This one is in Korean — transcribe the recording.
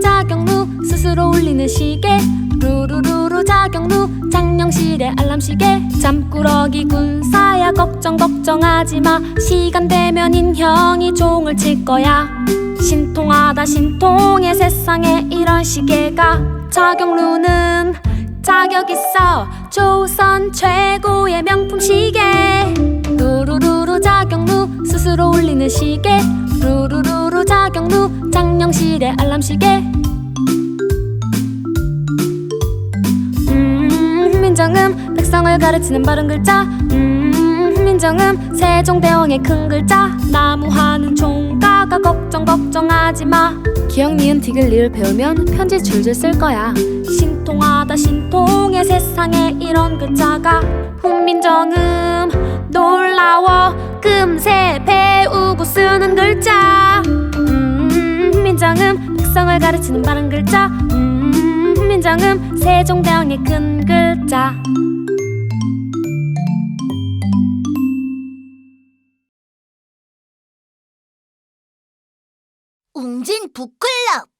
자경루 스스로 울리는 시계. 루루루루 자경루 장영실의 알람시계. 잠꾸러기 군사야 걱정 걱정하지 마. 시간 되면 인형이 종을 칠 거야. 신통하다 신통해 세상에 이런 시계가. 자경루는 자격 있어. 조선 최고의 명품 시계. 루루루루 자경루 스스로 울리는 시계 장영실의 알람 시계. 음 민정음 백성을 가르치는 바른 글자. 음 민정음 세종대왕의 큰 글자. 나무하는 총각아 걱정 걱정하지 마. 기억 니은 디귿 리을 배우면 편지 줄줄 쓸 거야. 신통하다 신통해 세상에 이런 글자가. 훈민정음 놀라워. 금세 배우고 쓰는 글자. 음 백성을 가르치는 바른 글자. 음 민정음 세종대왕의 큰 글자. 웅진 북클럽